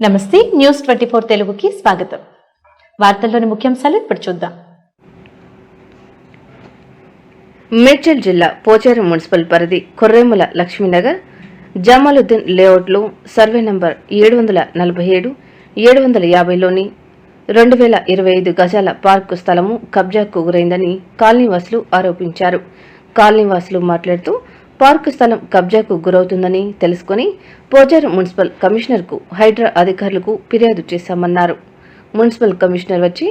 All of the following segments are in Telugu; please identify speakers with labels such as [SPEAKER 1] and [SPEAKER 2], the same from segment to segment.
[SPEAKER 1] నమస్తే న్యూస్ ట్వంటీ ఫోర్ తెలుగుకి స్వాగతం. వార్తల్లోని ముఖ్యాంశాలు ఇప్పుడు చూద్దాం.
[SPEAKER 2] మేడ్చల్ జిల్లా పోచారం మున్సిపల్ పరిధి కొర్రేముల లక్ష్మీనగర్ జమాలుద్దీన్ లేఅవుట్లో సర్వే నంబర్ ఏడు వందల నలభై ఏడు ఏడు వందల యాభైలోని రెండు వేల ఇరవై ఐదు గజాల పార్కు స్థలము కబ్జాకు గురైందని కాలనీవాసులు ఆరోపించారు. కాలనీవాసులు మాట్లాడుతూ పార్కు స్థలం కబ్జాకు గురవుతుందని తెలుసుకుని పోచారం మున్సిపల్ కమిషనర్కు హైడ్రా అధికారులకు ఫిర్యాదు చేశామన్నారు. మున్సిపల్ కమిషనర్ వచ్చి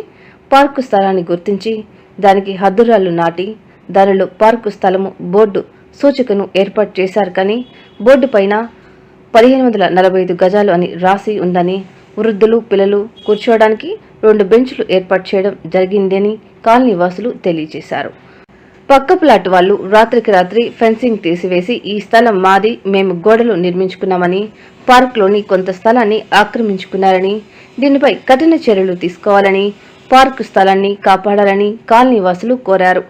[SPEAKER 2] పార్కు స్థలాన్ని గుర్తించి దానికి హద్దురాళ్ళు నాటి దానిలో పార్కు స్థలము బోర్డు సూచికను ఏర్పాటు చేశారు కానీ బోర్డు పైన పదిహేను వందల నలభై ఐదు గజాలు అని రాసి ఉందని వృద్ధులు పిల్లలు కూర్చోవడానికి రెండు బెంచ్లు ఏర్పాటు చేయడం జరిగిందని కాలనీ వాసులు తెలియజేశారు. పక్క ప్లాట్ వాళ్ళు రాత్రికి రాత్రి ఫెన్సింగ్ తీసివేసి ఈ స్థలం మాది మేము గోడలు నిర్మించుకున్నామని పార్క్లోని కొంత స్థలాన్ని ఆక్రమించుకున్నారని దీనిపై కఠిన చర్యలు తీసుకోవాలని పార్క్ స్థలాన్ని కాపాడాలని కాలనీవాసులు కోరారు.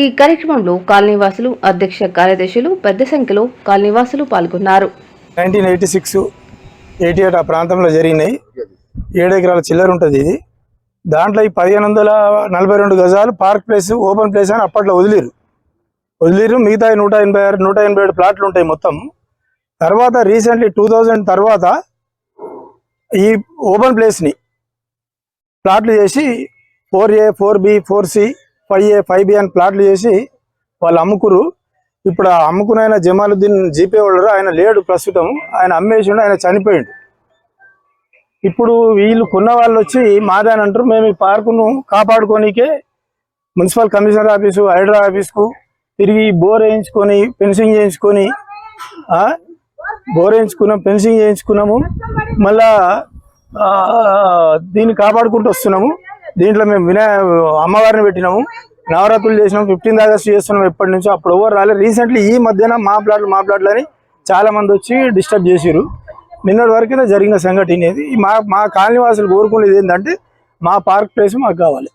[SPEAKER 2] ఈ కార్యక్రమంలో కాలనీవాసులు అధ్యక్ష కార్యదర్శులు పెద్ద సంఖ్యలో కాలనీవాసులు పాల్గొన్నారు.
[SPEAKER 3] Nineteen eighty six eighty eight ఆ ప్రాంతంలో జరిగినాయి. ఏడు ఎకరాల చిల్లర ఉంటుంది ఇది. దాంట్లో ఈ పదిహేను వందల నలభై రెండు గజాలు పార్క్ ప్లేస్ ఓపెన్ ప్లేస్ అని అప్పట్లో వదిలేరు. వదిలేరు. మిగతా నూట ఎనభై ఆరు నూట ఎనభై ఏడు ప్లాట్లు ఉంటాయి మొత్తం. తర్వాత రీసెంట్లీ టూ థౌజండ్ తర్వాత ఈ ఓపెన్ ప్లేస్ని ప్లాట్లు చేసి four A four B four C five A five B అని ప్లాట్లు చేసి వాళ్ళు అమ్ముకురు. ఇప్పుడు అమ్ముకున్న ఆయన జమాలుద్దీన్ జీపే వాళ్ళు ఆయన లేడు ప్రస్తుతం. ఆయన అమ్మేసిండు ఆయన చనిపోయిండు. ఇప్పుడు వీళ్ళు కొన్న వాళ్ళు వచ్చి మాదని అంటారు మేము ఈ పార్కును కాపాడుకోనికే మున్సిపల్ కమిషనర్ ఆఫీసు హైడ్రా ఆఫీస్కు తిరిగి బోర్ వేయించుకొని ఫెన్సింగ్ చేయించుకొని బోర్ వేయించుకున్నాం ఫెన్సింగ్ చేయించుకున్నాము మళ్ళా దీన్ని కాపాడుకుంటూ వస్తున్నాము. దీంట్లో మేము వినాయ అమ్మవారిని పెట్టినాము. నవరాత్రులు చేసినాం ఫిఫ్టీన్త్ ఆగస్ట్ చేస్తున్నాం ఎప్పటి నుంచో. అప్పుడు ఎవరు రాలేదు. రీసెంట్లీ ఈ మధ్యన మా ప్లాట్లు మా ప్లాట్లు అని చాలా మంది వచ్చి డిస్టర్బ్ చేసిరు నిన్నటి వరకు జరిగిన సంఘటన ఇది. మా మా కాలనీ వాసులు కోరుకునేది ఏంటంటే మా పార్క్ ప్లేస్ మాకు కావాలి.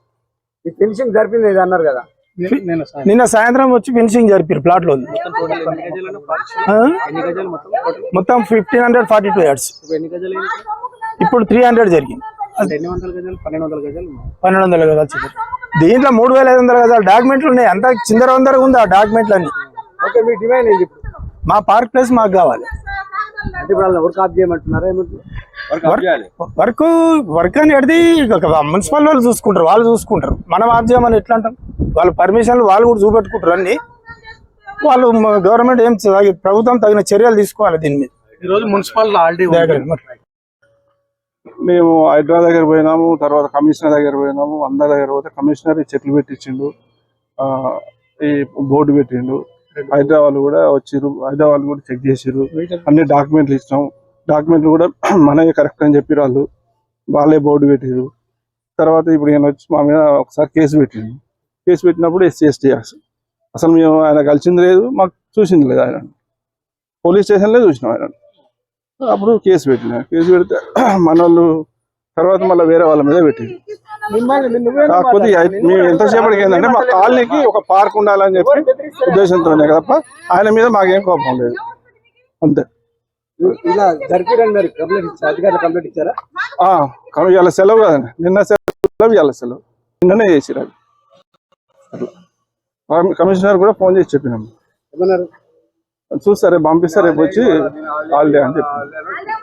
[SPEAKER 4] ఈ ఫినిషింగ్ జరిపింది ఇది అన్నారు కదా?
[SPEAKER 3] నిన్న సాయంత్రం. వచ్చి ఫినిషింగ్ జరిపారు ప్లాట్లో మొత్తం fifteen hundred forty two yards? ఇప్పుడు త్రీ హండ్రెడ్ జరిగింది.
[SPEAKER 4] పన్నెండు వందల గజాలు ఉన్నాయి.
[SPEAKER 3] పన్నెండు వందల గజాలు చెప్పారు దీంట్లో మూడు వేల ఐదు వందల గజాలు డాక్యుమెంట్లు ఉన్నాయి. అంతా చిందర వందరగా ఉంది ఆ డాక్యుమెంట్లు అన్ని
[SPEAKER 4] ఓకే మీ డిమాండ్ ఏంది ఇప్పుడు?
[SPEAKER 3] మా పార్క్ ప్లేస్ మాకు కావాలి.
[SPEAKER 4] అంటే ఇప్పుడు వాళ్ళని వర్క్ ఆఫ్ చేయమంటున్నారా ఏమంటారు
[SPEAKER 3] వర్క్ వర్క్ అనేది మున్సిపల్ వాళ్ళు చూసుకుంటారు వాళ్ళు చూసుకుంటారు. మనం ఆఫ్ చేయమని ఎట్లా అంటాం వాళ్ళ పర్మిషన్లు వాళ్ళు కూడా చూపెట్టుకుంటారు అన్ని. వాళ్ళు గవర్నమెంట్ ఏం ప్రభుత్వం తగిన చర్యలు తీసుకోవాలి దీని మీద.
[SPEAKER 5] ఈ రోజు మున్సిపల్ ఆల్రెడీ. మేము హైదరాబాద్ దగ్గర పోయినాము తర్వాత కమిషనర్ దగ్గర పోయినాము అందరి దగ్గర పోతే కమిషనర్ చెట్లు పెట్టించిండు ఆ, ఈ బోర్డు పెట్టిండు. హైదరాబాద్ కూడా వచ్చిర్రు. హైదరాబాద్ కూడా చెక్ చేసిర్రు. అన్ని డాక్యుమెంట్లు ఇచ్చినాం. డాక్యుమెంట్లు కూడా మనమే కరెక్ట్ అని చెప్పి వాళ్ళు. వాళ్ళే బోర్డు పెట్టిరు తర్వాత ఇప్పుడు ఈయన వచ్చి మా మీద ఒకసారి కేసు పెట్టిండు. కేసు పెట్టినప్పుడు ఎస్సీ ఎస్టీ అసలు మేము ఆయన కలిసింది లేదు మాకు చూసింది లేదు ఆయన. పోలీస్ స్టేషన్లో చూసినాం ఆయన. అప్పుడు కేసు పెట్టిన. కేసు పెడితే మన వాళ్ళు తర్వాత మళ్ళీ వేరే వాళ్ళ మీద పెట్టింది మేము ఎంతసేపటికి ఏంటంటే మా కాలనీకి ఒక పార్క్ ఉండాలని చెప్పి ఉద్దేశంతోనే తప్ప ఆయన మీద మాకేం కోపం లేదు. అంతే.
[SPEAKER 4] ఇలా జరిపిరని మరి కంప్లైంట్ ఇచ్చారు? అధికారులు కంప్లైంట్ ఇచ్చారా?
[SPEAKER 5] ఆ, కానీ ఇవాళ సెలవు కదండి. నిన్న సెలవు ఇవాళ సెలవు. నిన్ననే చేసిరు అది. కమిషనర్ కూడా ఫోన్ చేసి చెప్పినాము
[SPEAKER 4] ఏమన్నారు?
[SPEAKER 5] చూస్తారే పంపిస్తారు రేపు వచ్చి హాలిడే అని చెప్పి